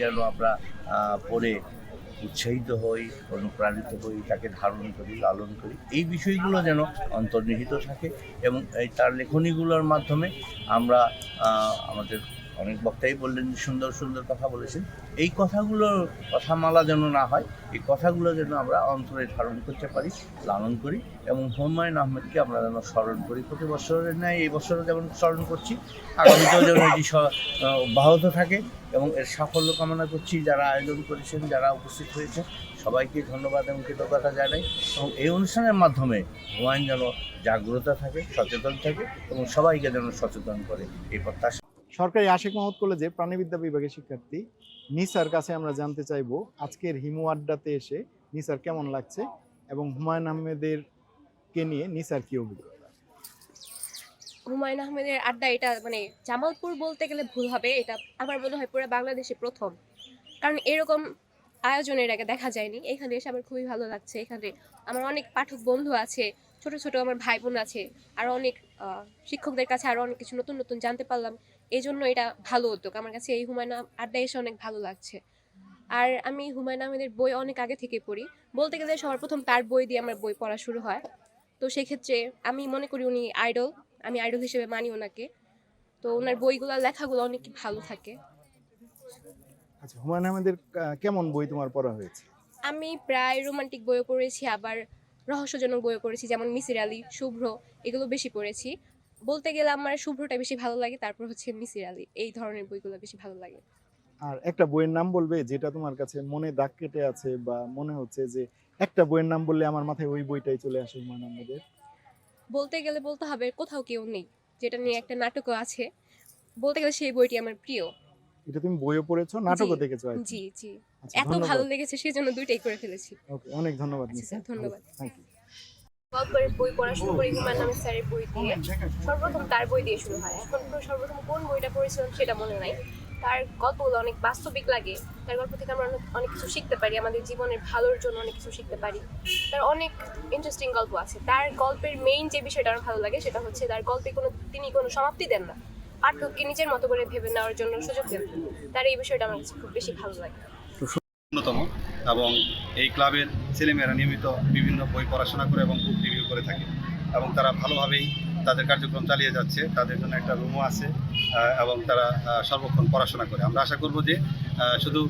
যেন আমরা পড়ে উৎসাহিত হই, অনুপ্রাণিত হই, তাকে ধারণ করি, লালন করি। এই বিষয়গুলো যেন অন্তর্নিহিত থাকে এবং এই তার লেখনীগুলোর মাধ্যমে আমরা আমাদের অনেক বক্তাই বললেন সুন্দর সুন্দর কথা বলেছেন। এই কথাগুলোর কথামালা যেন না হয়, এই কথাগুলো যেন আমরা অন্তরে ধারণ করতে পারি, লালন করি এবং হুমায়ুন আহমেদকে আমরা যেন স্মরণ করি। প্রতি বছরের ন্যায় এই বছরও যেমন স্মরণ করছি, আগামীতেও যেন এটি অব্যাহত থাকে এবং এর সাফল্য কামনা করছি যারা আয়োজন করেছেন, যারা উপস্থিত হয়েছেন, সবাইকে ধন্যবাদ এবং কৃতজ্ঞতা জানাই এবং এই অনুষ্ঠানের মাধ্যমে হুমায়ুন যেন জাগ্রত থাকে, সচেতন থাকে এবং সবাইকে যেন সচেতন করে এই প্রত্যাশা। সরকারি আশেক মোহাম্মদ কলেজে প্রাণীবিদ্যা বিভাগের শিক্ষার্থী নিসার কাছে আমরা জানতে চাইব আজকের হিমু আড্ডাতে এসে নিসার কেমন লাগছে এবং হুমায়ুন আহমেদের কে নিয়ে নিসার কি অভিজ্ঞতা? হুমায়ুন আহমেদের আড্ডা এটা মানে জামালপুর বলতে গেলে ভুল হবে, এটা আমার মনে হয় পুরো বাংলাদেশে প্রথম। কারণ এরকম আয়োজনের আগে দেখা যায়নি। এখানে এসে আমার খুবই ভালো লাগছে। এখানে আমার অনেক পাঠক বন্ধু আছে। ছোট ছোট আমার ভাই বোন আছে আর অনেক শিক্ষকদের কাছে আরও অনেক কিছু নতুন নতুন জানতে পারলাম। এই জন্য এটা ভালো উদ্যোগ আমার কাছে এই হুমায়ুন আড্ডা এসে অনেক ভালো লাগছে। আর আমি হুমায়ুন আহমেদের বই অনেক আগে থেকে পড়ি। বলতে গেলে সবার প্রথম তার বই দিয়ে আমার বই পড়া শুরু হয়। তো সেক্ষেত্রে আমি মনে করি উনি আইডল। আমি আইডল হিসেবে মানি ওনাকে। তো ওনার বইগুলো লেখাগুলো অনেক ভালো থাকে। আচ্ছা হুমায়ুন আহমেদের কেমন বই তোমার পড়া হয়েছে? আমি প্রায় রোমান্টিক বইও পড়েছি আবার রহস্যজনক বইও পড়েছি যেমন মিসির আলী শুভ্র এগুলো বেশি পড়েছি। বলতে গেলে আমার শুভ্রটা বেশি ভালো লাগে তারপর হচ্ছে মিসির আলী এই ধরনের বইগুলো বেশি ভালো লাগে। আর একটা বইয়ের নাম বলবে যেটা তোমার কাছে মনে দাগ কেটে আছে বা মনে হচ্ছে যে একটা বইয়ের নাম বললে আমার মাথায় ওই বইটাই চলে আসে হুমায়ুন আহমেদের বলতে গেলে বলতে হবে কোথাও কেউ নেই যেটা নিয়ে একটা নাটকও আছে। বলতে গেলে সেই বইটি আমার প্রিয়। এটা তুমি বইও পড়েছো নাটকও দেখেছ জি জি। আচ্ছা, এত ভালো লেগেছে সেই জন্য দুইটাই করে ফেলেছি। ওকে অনেক ধন্যবাদ আচ্ছা, ধন্যবাদ। থ্যাংক ইউ গল্পের বই পড়া শুরু করি হুমায়ুন আহমেদ স্যারের বই দিয়ে। সর্বপ্রথম তার বই দিয়ে শুরু হয়। এখন সর্বপ্রথম কোন বইটা পড়েছিলাম সেটা মনে নাই। তার গল্পগুলো অনেক বাস্তবিক লাগে। তার গল্প থেকে আমরা অনেক অনেক কিছু শিখতে পারি। আমাদের জীবনের ভালোর জন্য অনেক কিছু শিখতে পারি। তার অনেক ইন্টারেস্টিং গল্প আছে। তার গল্পের মেইন যে বিষয়টা আমার ভালো লাগে সেটা হচ্ছে তার গল্পে কোনো তিনি কোনো সমাপ্তি দেন না। পাঠককে নিজের মতো করে ভেবে নেওয়ার জন্য সুযোগ দেন তার এই বিষয়টা আমার কাছে খুব বেশি ভালো লাগে। অন্যতম এবং এই ক্লাবের ছেলেমেয়েরা নিয়মিত বিভিন্ন বই পড়াশোনা করে এবং বুক রিভিউ করে থাকে এবং তারা ভালোভাবেই তাদের কার্যক্রম চালিয়ে যাচ্ছে, তাদের জন্য একটা রুমও আছে এবং তারা সর্বক্ষণ পড়াশোনা করে। আমরা আশা করব যে শুধু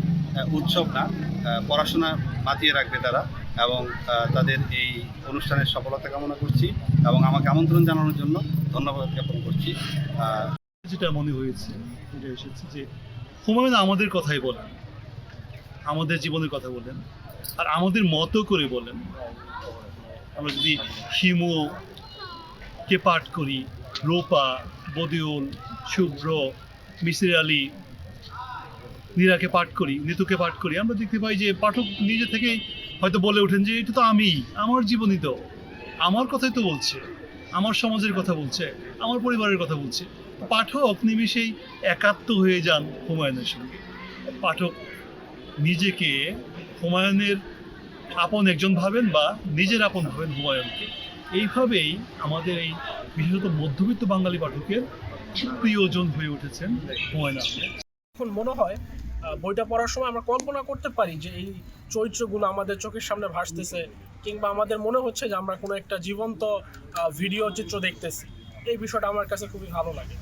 উৎসব না পড়াশোনা মাতিয়ে রাখবে তারা এবং তাদের এই অনুষ্ঠানের সফলতা কামনা করছি এবং আমাকে আমন্ত্রণ জানানোর জন্য ধন্যবাদ জ্ঞাপন করছি। যেটা মনে হয়েছে এসেছে যে হুমায়ুন আমাদের কথাই বলেন। আমাদের জীবনের কথা বলেন, আর আমাদের মতো করে বলেন। আমরা যদি হিমু কে পাঠ করি, রোপা, বদিউল, শুভ্র, মিসির আলী, নীরাকে পাঠ করি, নিতুকে পাঠ করি, আমরা দেখতে পাই যে পাঠক নিজে থেকেই হয়তো বলে ওঠেন যে, এটা তো আমি, আমার জীবনই তো। আমার কথাই তো বলছে, আমার সমাজের কথা বলছে, আমার পরিবারের কথা বলছে। পাঠক নিমিষেই একাত্ম হয়ে যান হুমায়ুনের সঙ্গে। পাঠক নিজেকে হুমায়ুনের আপন একজন ভাবেন বা নিজের আপন ভাবেন হুমায়ুনকে। এইভাবেই আমাদের এই বিশেষত মধ্যবিত্ত বাঙালি পাঠকের প্রিয়জন হয়ে উঠেছেন হুমায়ুন এখন মনে হয় বইটা পড়ার সময় আমরা কল্পনা করতে পারি যে এই চরিত্রগুলো আমাদের চোখের সামনে ভাসতেছে কিংবা আমাদের মনে হচ্ছে যে আমরা কোনো একটা জীবন্ত ভিডিও চিত্র দেখতেছি। এই বিষয়টা আমার কাছে খুবই ভালো লাগে।